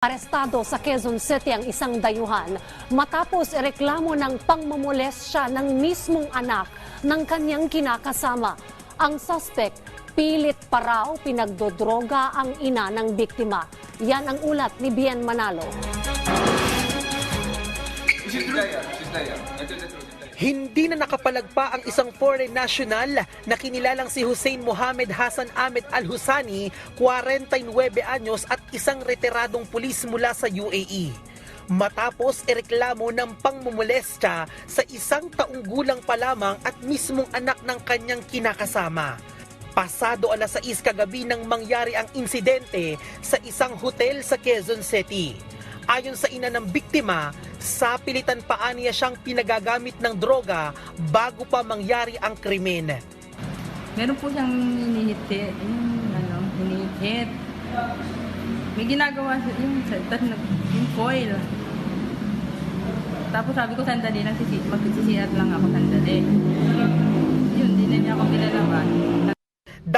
Arestado sa Quezon City ang isang dayuhan matapos ireklamo ng pangmumules siya ng mismong anak ng kanyang kinakasama. Ang suspect, pilit pa raw pinagdodroga ang ina ng biktima. Yan ang ulat ni Bien Manalo. She's there. She's there. Hindi na nakapalagpa ang isang foreign national na kinilalang si Hussein Mohamed Hassan Ahmed Al-Husani, 49 anyos at isang retiradong pulis mula sa UAE. Matapos ireklamo ng pangmumulestya sa isang taong gulang pa lamang at mismong anak ng kanyang kinakasama. Pasado alas 6 kagabi nang mangyari ang insidente sa isang hotel sa Quezon City. Ayon sa ina ng biktima, sa pilitan pa niya siyang pinagagamit ng droga bago pa mangyari ang krimen. Meron po siyang hinihit, yung ano, hinihit. May ginagawa yung, yung foil. Tapos sabi ko sandali lang, sisi, mag-CCR lang ako sandali. Yun, di na niya ako pinalaman.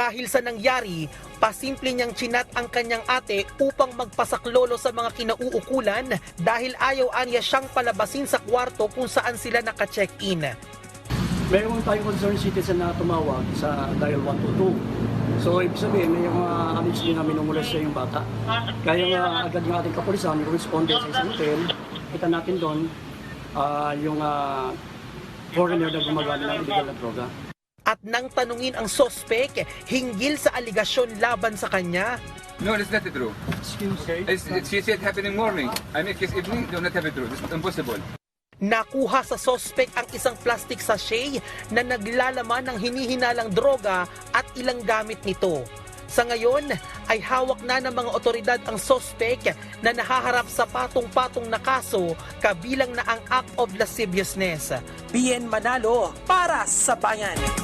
Dahil sa nangyari, pasimple niyang chinat ang kanyang ate upang magpasaklolo sa mga kinauukulan dahil ayaw aniya siyang palabasin sa kwarto kung saan sila naka-check-in. Mayroon tayong concerned citizen na tumawag sa dial 122. So, ibig sabihin, may mga amis din na minumulas sa yung bata. Kaya nga agad ng ating kapulisan, responde sa isang hotel. Kita natin doon ah, yung ah, foreigner na gumagamit ng illegal na droga. At nang tanungin ang sospek hinggil sa aligasyon laban sa kanya, No, it's not true. It's, it's, she said happening morning. I mean, it's evening. No, not happen true. It's impossible. Nakuha sa sospek ang isang plastic sachet na naglalaman ng hinihinalang droga at ilang gamit nito. Sa ngayon ay hawak na ng mga otoridad ang sospek na nahaharap sa patong-patong na kaso kabilang na ang act of lasciviousness. Bien Manalo para sa bayan.